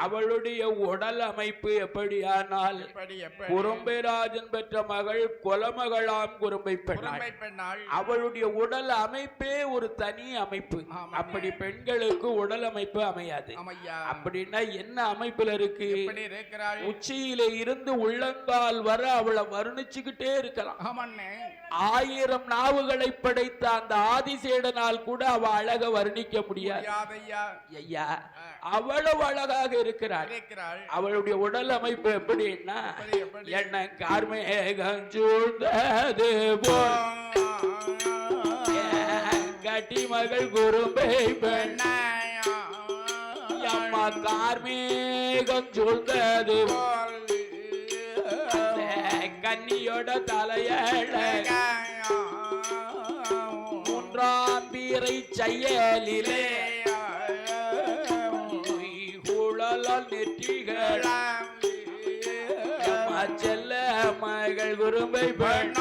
அவளுடைய உடல் அமைப்பு எப்படியானால் எப்படி எப்படி? குறும்பைராஜன் பெற்ற மகள் குலமகளாம் குறும்பை பெண்ணாள். அவளுடைய உடல் அமைப்பே ஒரு தனி அமைப்பு. அப்படி பெண்களுக்கு உடல் அமைப்பு அமையாது. அப்படின்னா என்ன அமைப்புல இருக்கு? உச்சியில இருந்து உள்ளங்கால் வர அவளை வர்ணிச்சுக்கிட்டே இருக்கலாம். ஆமண்ணே. ஆயிரம் நாவுகளை படைத்த அந்த ஆதிசேடனால் கூட அவ அழக வர்ணிக்க முடியாது. ஐயா அவ்வளவு அழகாக இருக்கிறாள். அவளுடைய உடல் அமைப்பு எப்படின்னா எப்படி, எப்படி? என்ன கார்மேகம் சூழ்ந்தது கட்டி மகள் குறும்பை பெண். அம்மா கார்மேகம் சூழ்ந்தது போல் கன்னியோட தலையழ. மூன்றாம் பீரை செயலிலே குழலால் நெற்றிகள. செல்ல மகள் குறும்பை பெண்.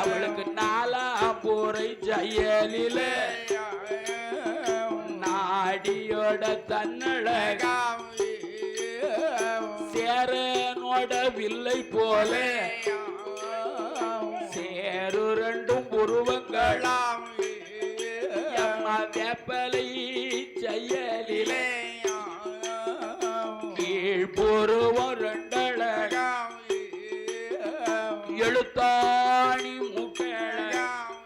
அவளுக்கு நாலாம் போரை செயலிலே நாடியோட தன்னழகாம் ஓடவில்லை போல. சேரு ரெண்டும் உருவங்களாம். அம்மா வேப்பலை செயலிலே. கீழ்புருவம் ரெண்டழகாம். எழுத்தாணி முக்கழகாம்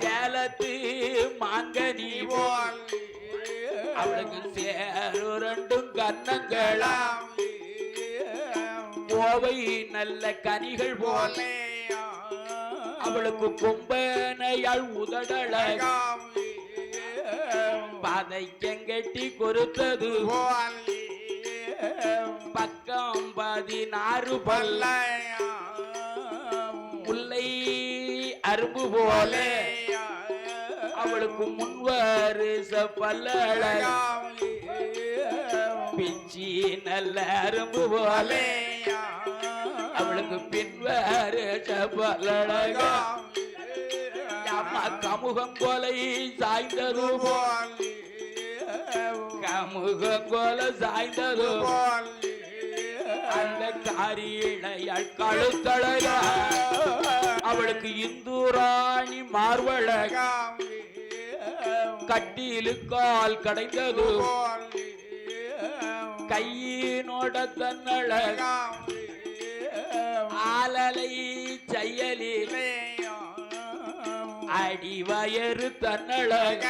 சேலத்து மாங்கனி போல். அவளுக்கு சேரு ரெண்டும் கன்னங்களாம். கோவை நல்ல கனிகள் போல. அவளுக்கு கொம்பனையாள் உதடழக. பதைக்கங்கட்டி கொடுத்தது. பக்கம் பதினாறு பல்ல முல்லை அரும்பு போல. அவளுக்கு முன்வருச பல்லழக. பிச்சி நல்ல அரும்பு போல. பல்லழக அம்மா கமுகம் கொலை சாய்ந்தது போல் கமுகம் கொலை சாய்ந்தது போல் அந்த காரியழையாள் கழுத்தழக அவளுக்கு இந்துராணி மார்வழக. கட்டிலுக்கால் கடைந்தது கையினோட தன்னழக. ஆலலை செயலிலே அடிவயறு தன்னழக.